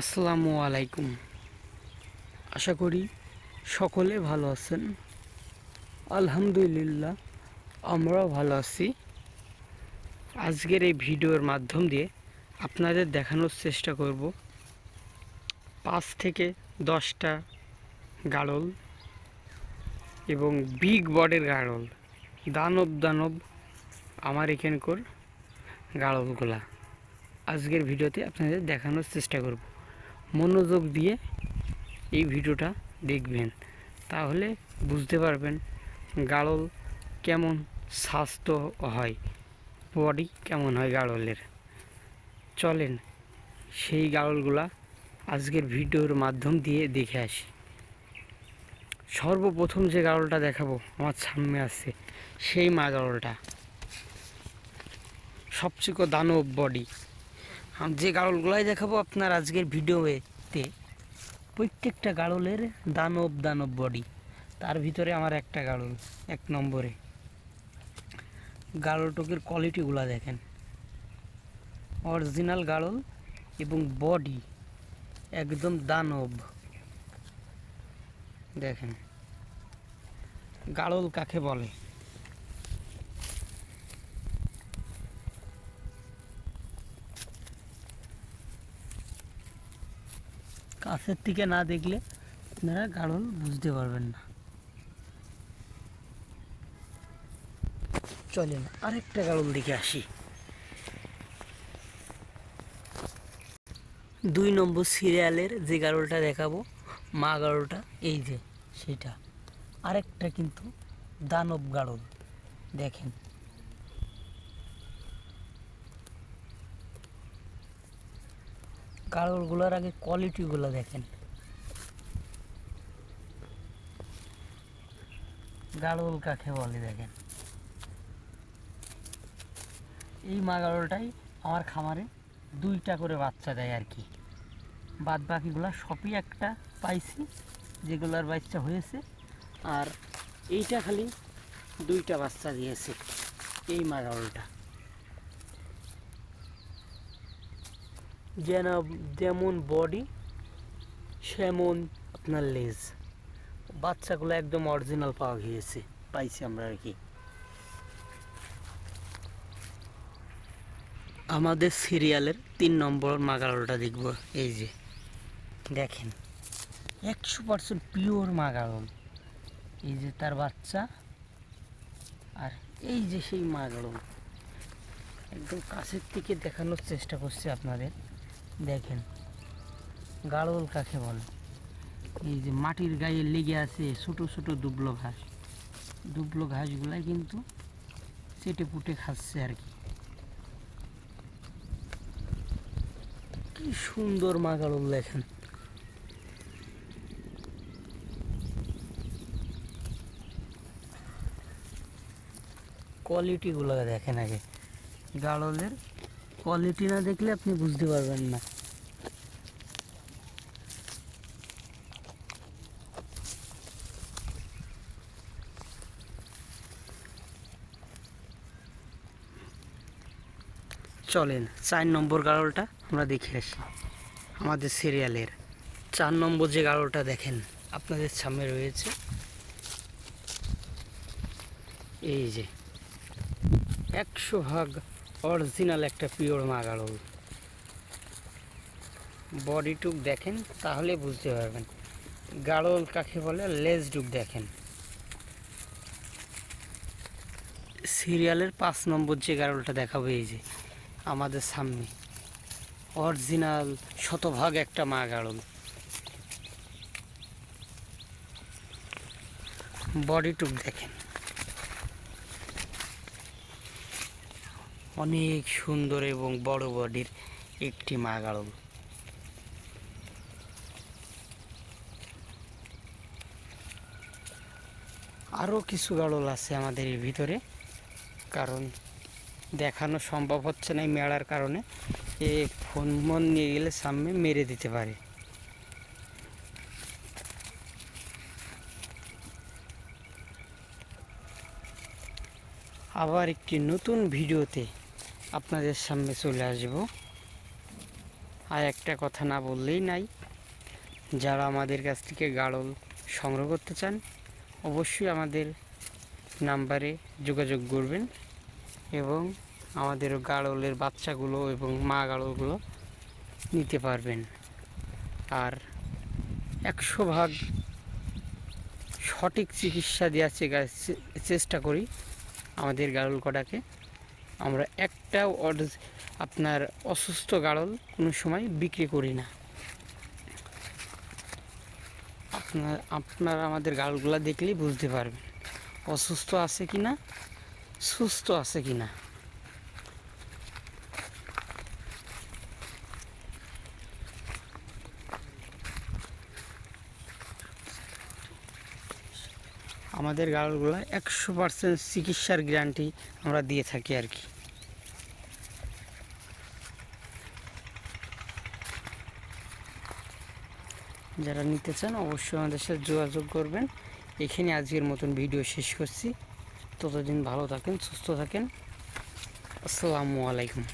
আসসালামু আলাইকুম। আশা করি সকলে ভালো আছেন। আলহামদুলিল্লাহ, আমরাও ভালো আছি। আজকের এই ভিডিওর মাধ্যম দিয়ে আপনাদের দেখানোর চেষ্টা করব পাঁচ থেকে দশটা গাড়ল এবং বিগ বডের গাড়ল দানব দানব আমার এখানকার গাড়লগুলা আজকের ভিডিওতে আপনাদের দেখানোর চেষ্টা করব। মনোযোগ দিয়ে এই ভিডিওটা দেখবেন। তাহলে বুঝতে পারবেন গাড়ল কেমন স্বাস্থ্য হয়, বডি কেমন হয় গাড়লের। চলেন সেই গাড়লগুলা আজকের ভিডিওর মাধ্যম দিয়ে দেখে আসি। সর্বপ্রথম যে গাড়লটা দেখাবো, আমার সামনে আছে সেই মা গাড়লটা। সবচেয়ে দানব বডি। যে গাড়লগুলাই দেখাবো আপনার আজকের ভিডিওতে, প্রত্যেকটা গাড়লের দানব দানব বডি তার ভিতরে আমার একটা গাড়ল এক নম্বরে। গাড়লটকের কোয়ালিটিগুলা দেখেন। অরিজিনাল গাড়ল এবং বডি একদম দানব। দেখেন। গাড়ল কাকে বলে? কাছের থেকে না দেখলে আপনারা গাড়ল বুঝতে পারবেন না। চলেন, আরেকটা গাড়ল দিকে আসি। দুই নম্বর সিরিয়ালের যে গাড়লটা দেখাবো, মা গাড়লটা এই যে, সেটা। আরেকটা কিন্তু দানব গাড়ল দেখেন। গাড়লগুলোর আগে কোয়ালিটিগুলো দেখেন। গাড়ল কাকে বলে দেখেন। এই মা গাড়লটাই আমার খামারে দুইটা করে বাচ্চা দেয় আর কি। বাদ বাকিগুলো সবই একটা পাইছি, যেগুলোর বাচ্চা হয়েছে। আর এইটা খালি দুইটা বাচ্চা দিয়েছে, এই মা গাড়লটা যেন যেমন বডি সেমন আপনার লেজ বাচ্চাগুলো একদম অরিজিনাল পাওয়া গিয়েছে, পাইছি আমরা আর কি। আমাদের সিরিয়ালের তিন নম্বর মাগারলটা দেখব, এই যে, দেখেন। একশো পার্সেন্ট পিওর মাগারল এই যে তার বাচ্চা, আর এই যে সেই মাগারল একদম কাছের থেকে দেখানোর চেষ্টা করছি আপনাদের। দেখেন। গাড়ল কাকে বলে? এই যে মাটির গায়ে লেগে আছে ছোটো ছোটো দুবলো ঘাস। দুবলো ঘাসগুলাই কিন্তু চেটে পুটে খাচ্ছে আর কি। কি সুন্দর মা গাড়ল দেখেন কোয়ালিটিগুলো দেখেন আগে। গাড়লের কোয়ালিটি না দেখলে আপনি বুঝতে পারবেন না। চলেন, চার নম্বর গাড়লটা আমরা দেখে আসি। আমাদের সিরিয়ালের চার নম্বর যে গাড়লটা দেখেন, আপনাদের সামনে রয়েছে। এই যে, একশো ভাগ অরিজিনাল একটা পিওর মা গাড়ল বডিটুক দেখেন, তাহলে বুঝতে পারবেন। গাড়ল কাকে বলে? লেজ ডুক দেখেন। সিরিয়ালের পাঁচ নম্বর যে গাড়লটা দেখাবো, এই যে, আমাদের সামনে। অরিজিনাল শতভাগ একটা মা গাড়ল। বডিটুক দেখেন। অনেক সুন্দর এবং বড় বডির একটি মা গাড়ল আরও কিছু গাড়ল আছে আমাদের এর ভিতরে, কারণ দেখানো সম্ভব হচ্ছে না এই মেলার কারণে। এ ফোন মন নিয়ে গেলে সামনে মেরে দিতে পারে। আবার একটি নতুন ভিডিওতে আপনাদের সামনে চলে আসব। আর একটা কথা না বললেই নাই, যারা আমাদের কাছ থেকে গাড়ল সংগ্রহ করতে চান, অবশ্যই আমাদের নাম্বারে যোগাযোগ করবেন এবং আমাদের গাড়লের বাচ্চাগুলো এবং মা গাড়লগুলো নিতে পারবেন। আর একশো ভাগ সঠিক চিকিৎসা দেওয়ার চেষ্টা করি আমাদের গাড়ল কটাকে। আমরা একটা অড- আপনার অসুস্থ গাড়ল কোনো সময় বিক্রি করি না। আপনার, আপনারা আমাদের গাড়লগুলো দেখলেই বুঝতে পারবেন, অসুস্থ আছে কি না সুস্থ আছে কি না আমাদের গাড়লগুলো একশো পার্সেন্ট চিকিৎসার গ্যারান্টি আমরা দিয়ে থাকি আর কি। যারা নিতে চান অবশ্যই আমাদের সাথে যোগাযোগ করবেন। এখানে আজকের মতন ভিডিও শেষ করছি। ততদিন ভালো থাকেন, সুস্থ থাকেন। আসসালামু আলাইকুম।